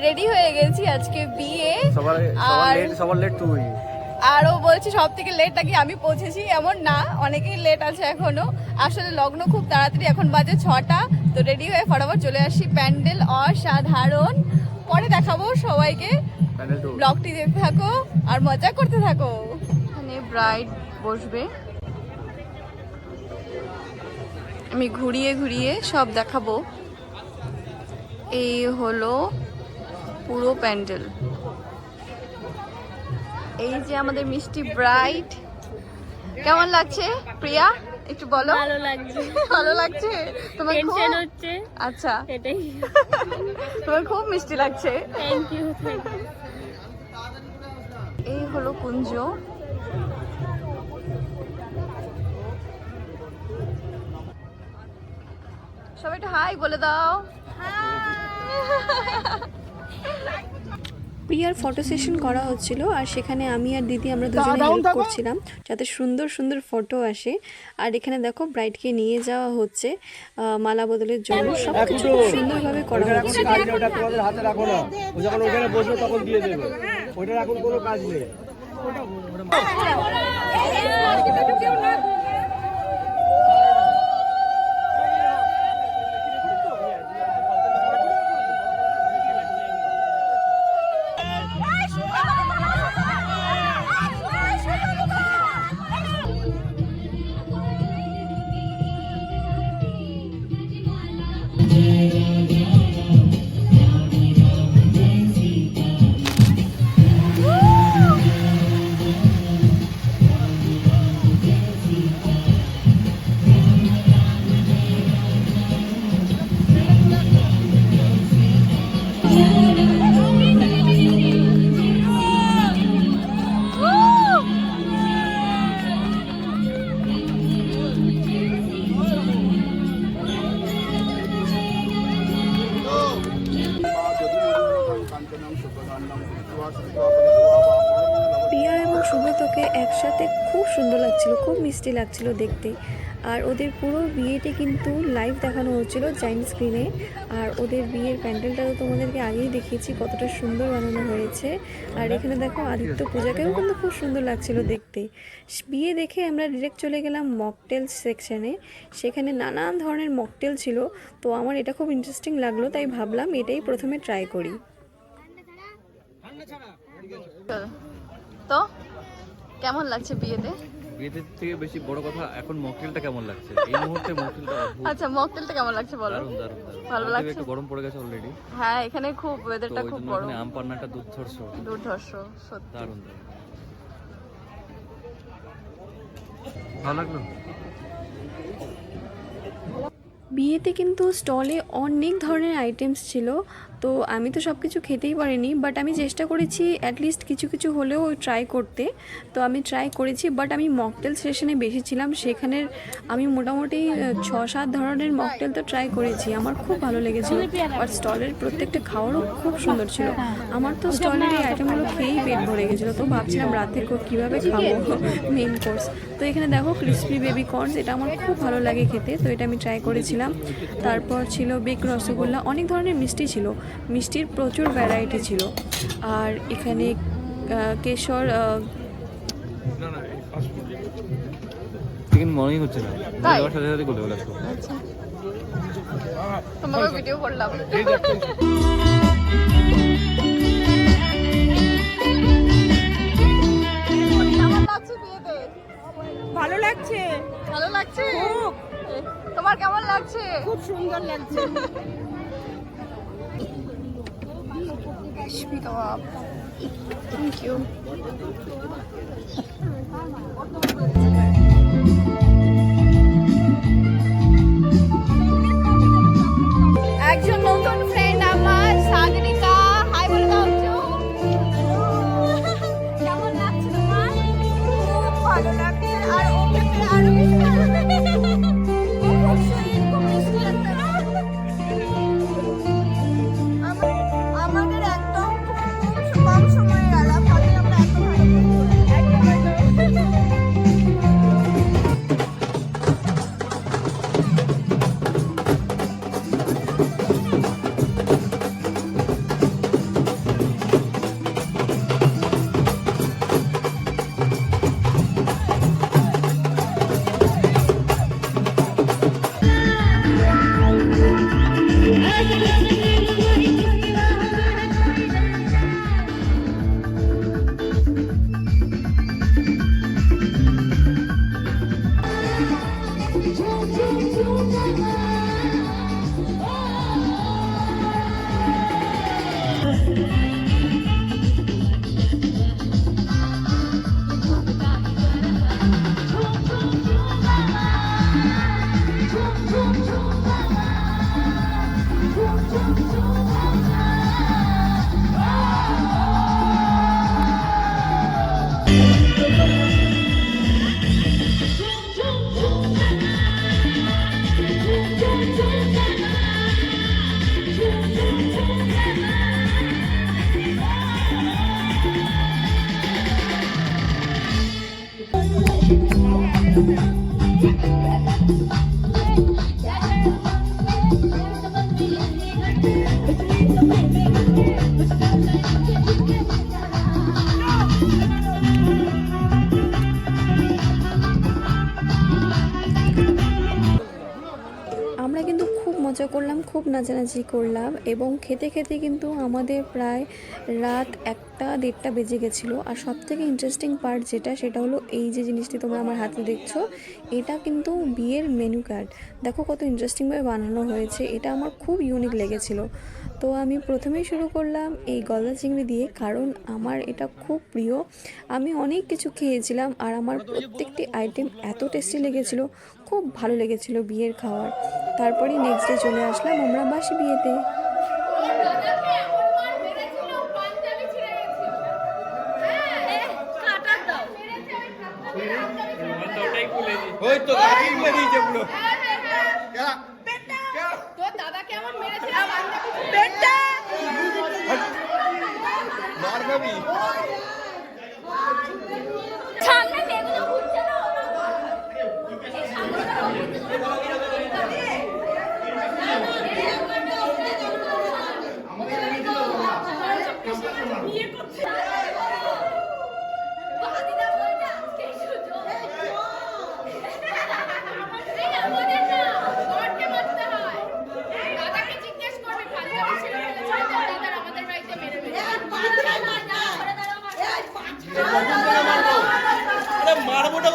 Ready হয়ে গেছি আজকে বিয়ে। আর- লেট সবার লেট তুই। আর ও বলছে সব থেকে লেট নাকি আমি পৌঁছেছি? এমন না অনেকেই লেট আছে এখনও। আসলে লগ্ন খুব তাড়াতাড়ি এখন বাজে ছটা। তো রেডি হয়ে ফটাফট চলে আসি প্যান্ডেল অসাধারণ। পরে দেখাবো সবাইকে। ব্লগটি দেখতে থাকো আর মজা করতে থাকো। এখানে ব্রাইড বসবে। আমি ঘুরিয়ে ঘুরিয়ে সব দেখাবো। এই হলো পুরো প্যান্ডেল। এই যে আমাদের মিষ্টি ব্রাইট। কেমন লাগছে প্রিয়া? একটু বলো। ভালো লাগছে। ভালো লাগছে? তোমার টেনশন হচ্ছে। আচ্ছা। এটাই। তোমার খুব মিষ্টি লাগছে। থ্যাংক ইউ এই হলো কুঞ্জ। সবাই একটু হাই বলে দাও। প্রিয়ার ফটো সেশন করা হচ্ছিল আর সেখানে আমি আর দিদি আমরা দুজনে হেল্প করছিলাম যাতে সুন্দর সুন্দর ফটো আসে। আর এখানে দেখো ব্রাইডকে নিয়ে যাওয়া হচ্ছে। আহ, মালা বদলের জন্য সব কিছু সুন্দরভাবে করা হচ্ছে। ওটা তোমাদের হাতে রাখো না। যখন ওখানে বসবে তখন দিয়ে দেবে। ওটার এখন কোনো কাজ নেই। প্রিয়া এবং সুব্রতকে একসাথে খুব সুন্দর লাগছিল, খুব মিষ্টি লাগছিল দেখতে। আর ওদের পুরো বিয়েটা কিন্তু লাইভ দেখানো হচ্ছিল জাইন্ট স্ক্রিনে আর ওদের বিয়ের প্যান্ডেলটা তো তোমাদেরকে আগেই দেখিয়েছি, কতটা সুন্দর বানানো হয়েছে। আর এখানে দেখো আদিত্য পূজাকেও কিন্তু খুব সুন্দর লাগছিল দেখতে। বিয়ে দেখে আমরা ডিরেক্ট চলে গেলাম মকটেল সেকশনে সেখানে নানান ধরনের মকটেল ছিল, তো আমার এটা খুব ইন্টারেস্টিং লাগল, তাই ভাবলাম এটাই প্রথমে ট্রাই করি। তো কেমন লাগছে বিয়েতে? বিয়েতে থেকে বেশি বড় কথা এখন মকটেলটা কেমন লাগছে? এই মুহূর্তে মকটেলটা আচ্ছা মকটেলটা কেমন লাগছে বলো? দারুণ দারুণ দারুণ। ভালো লাগছে? একটু গরম পড়ে গেছে অলরেডি হ্যাঁ এখানে খুব ওয়েদারটা খুব আম পান্নাটা দুর্ধর্ষ। দুর্ধর্ষ সত্যি। দারুণ দারুণ। ভালো লাগল? বিয়েতে কিন্তু স্টলে অনেক ধরনের আইটেমস ছিল। তো আমি তো সব কিছু খেতেই পারিনি বাট আমি চেষ্টা করেছি অ্যাটলিস্ট কিছু কিছু হলেও ট্রাই করতে। তো আমি ট্রাই করেছি বাট আমি মকটেল সেশনে বেশি ছিলাম, সেখানের আমি মোটামুটি ছ সাত ধরনের মকটেল তো ট্রাই করেছি। আমার খুব ভালো লেগেছিল আর স্টলের প্রত্যেকটা খাওয়ারও খুব সুন্দর ছিল। আমার তো স্টলের এই আইটেমগুলো খেয়েই পেট ভরে গেছিল, তো ভাবছিলাম রাতে কীভাবে খাব মেন কোর্স তো এখানে দেখো ক্রিসপি বেবি কর্নস এটা আমার খুব ভালো লাগে খেতে, তো এটা আমি ট্রাই করেছিলাম। তারপর ছিল বেক রসগোল্লা, অনেক ধরনের মিষ্টি ছিল। মিষ্টির প্রচুর ভ্যারাইটি ছিল। আর এখানে কেশর আহ, চিকেন মনেই হচ্ছে না। যাওয়ার সাথে সাথে গলে গেল আচ্ছা। তোমাকে ভিডিও করলাম। ভালো লাগছে? ভালো লাগছে? তোমার কেমন লাগছে? খুব সুন্দর লাগছে। রেশমি কাবাব থ্যাংক ইউ একজন মজা করলাম, খুব নাচানাচি করলাম এবং খেতে খেতে কিন্তু আমাদের প্রায় রাত একটা দেড়টা বেজে গেছিল। আর সব থেকে ইন্টারেস্টিং পার্ট যেটা, সেটা হলো এই যে জিনিসটি তোমরা আমার হাতে দেখছ, এটা কিন্তু বিয়ের মেনু কার্ড দেখো কত ইন্টারেস্টিংভাবে বানানো হয়েছে, এটা আমার খুব ইউনিক লেগেছিলো। তো আমি প্রথমেই শুরু করলাম এই গলদা চিংড়ি দিয়ে কারণ আমার এটা খুব প্রিয়। আমি অনেক কিছু খেয়েছিলাম আর আমার প্রত্যেকটি আইটেম এত টেস্টি লেগেছিলো খুব ভালো লেগেছিল বিয়ের খাওয়ার। তারপরে নেক্সট ডে চলে আসলাম আমরা বাসি বিয়েতে। ওই তো গাড়ি দিয়েছে পুরো।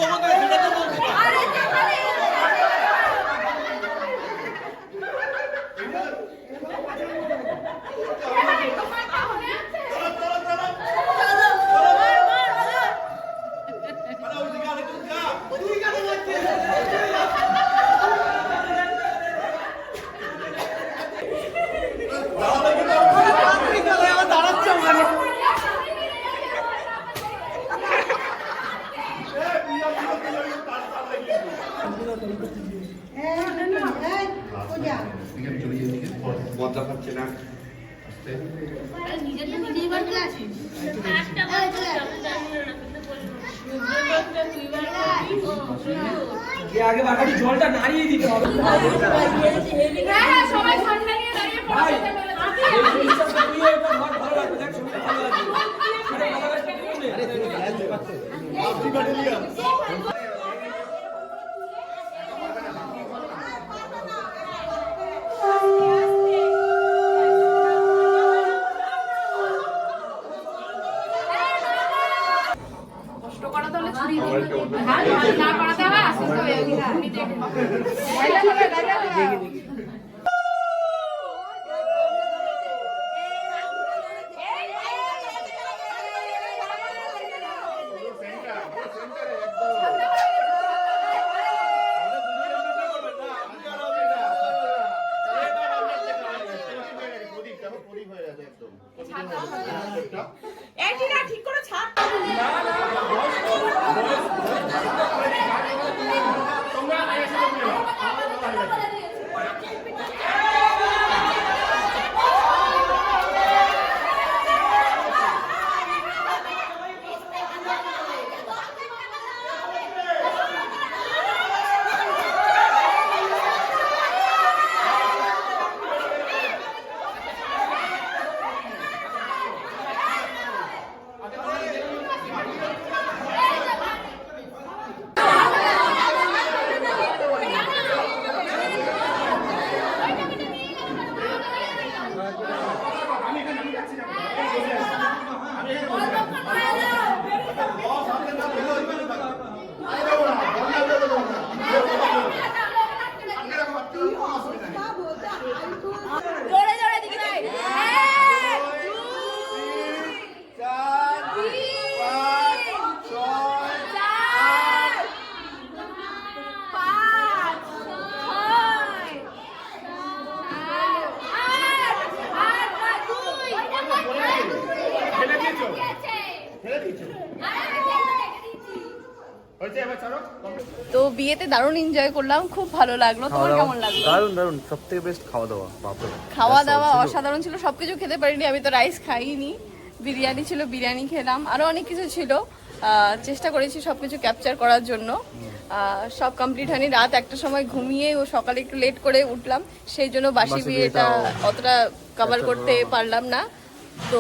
baba da পাচ্ছে না আগে বাড়ি জলটা নাড়িয়ে দিতে হবে সবাই ঠান্ডা নিয়ে দাঁড়িয়ে ভালো লাগবে, দেখ, ছবিটা ভালো লাগবে। আরে ভালো লাগছে কি বলে? কষ্ট করাতে হলে ছুরি দিয়ে হ্যাঁ না করাতে হবে আস্তে আস্তে না ঠিক করে ছাড় দিয়েছ? ফেলে দিয়েছ? তো বিয়েতে দারুণ এনজয় করলাম খুব ভালো লাগল। তোমার কেমন লাগল? দারুণ দারুণ সব থেকে বেস্ট খাওয়া দাওয়া বাপরে খাওয়া দাওয়া অসাধারণ ছিল সবকিছু খেতে পারিনি আমি তো রাইস খাইনি। বিরিয়ানি ছিল বিরিয়ানি খেলাম আরও অনেক কিছু ছিল। চেষ্টা করেছি সবকিছু ক্যাপচার করার জন্য। সব কমপ্লিট হয়নি রাত একটা সময় ঘুমিয়ে ও সকালে একটু লেট করে উঠলাম। সেই জন্য বাসি বিয়েটা অতটা কভার করতে পারলাম না। তো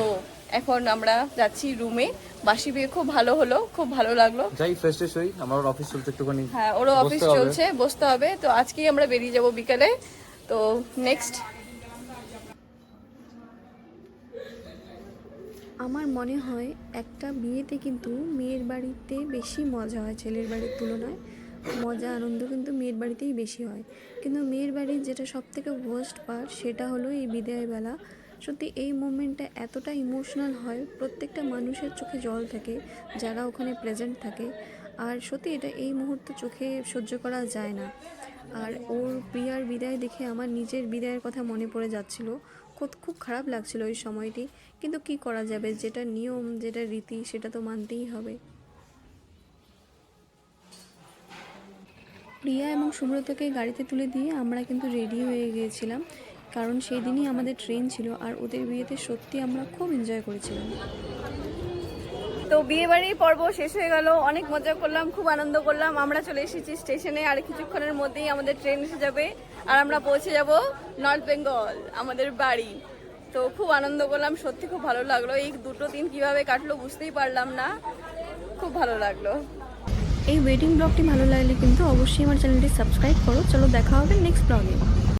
এখন আমরা যাচ্ছি রুমে বাসি বিয়ে খুব ভালো হলো খুব ভালো লাগল। যাই ফ্রেশ ট্রেশ হই। আমার অফিস চলছে একটুখানি। হ্যাঁ ওরও বসতে অফিস হবে। চলছে বসতে হবে। তো আজকেই আমরা বেরিয়ে যাব বিকালে। তো নেক্সট আমার মনে হয় একটা বিয়েতে কিন্তু মেয়ের বাড়িতে বেশি মজা হয় ছেলের বাড়ির তুলনায়। মজা আনন্দ কিন্তু মেয়ের বাড়িতেই বেশি হয়। কিন্তু মেয়ের বাড়ির যেটা সব থেকে ওয়ার্স্ট পার্ট সেটা হলো এই বিদায়বেলা। সত্যি এই মোমেন্টটা এতটা ইমোশনাল হয়, প্রত্যেকটা মানুষের চোখে জল থাকে, যারা ওখানে প্রেজেন্ট থাকে। আর সত্যি এটা এই মুহূর্তে চোখে সহ্য করা যায় না। আর ওর প্রিয়ার বিদায় দেখে আমার নিজের বিদায়ের কথা মনে পড়ে যাচ্ছিল। খুব খারাপ লাগছিল ওই সময়টি। কিন্তু কি করা যাবে? যেটা নিয়ম, যেটা রীতি, সেটা তো মানতেই হবে। প্রিয়া এবং সুব্রতকে গাড়িতে তুলে দিয়ে আমরা কিন্তু রেডি হয়ে গিয়েছিলাম। কারণ সেই দিনই আমাদের ট্রেন ছিল আর ওদের বিয়েতে সত্যি আমরা খুব এনজয় করেছিলাম। তো বিয়ে বাড়ির পর্ব শেষ হয়ে গেল। অনেক মজা করলাম খুব আনন্দ করলাম। আমরা চলে এসেছি স্টেশনে আর কিছুক্ষণের মধ্যেই আমাদের ট্রেন এসে যাবে। আর আমরা পৌঁছে যাব নর্থ বেঙ্গল আমাদের বাড়ি। তো খুব আনন্দ করলাম সত্যি খুব ভালো লাগল। এই দুটো দিন কীভাবে কাটলো বুঝতেই পারলাম না। খুব ভালো লাগল। এই ওয়েডিং ব্লগটি ভালো লাগলে কিন্তু অবশ্যই আমার চ্যানেলটি সাবস্ক্রাইব করো। চলো দেখা হবে নেক্সট ব্লগে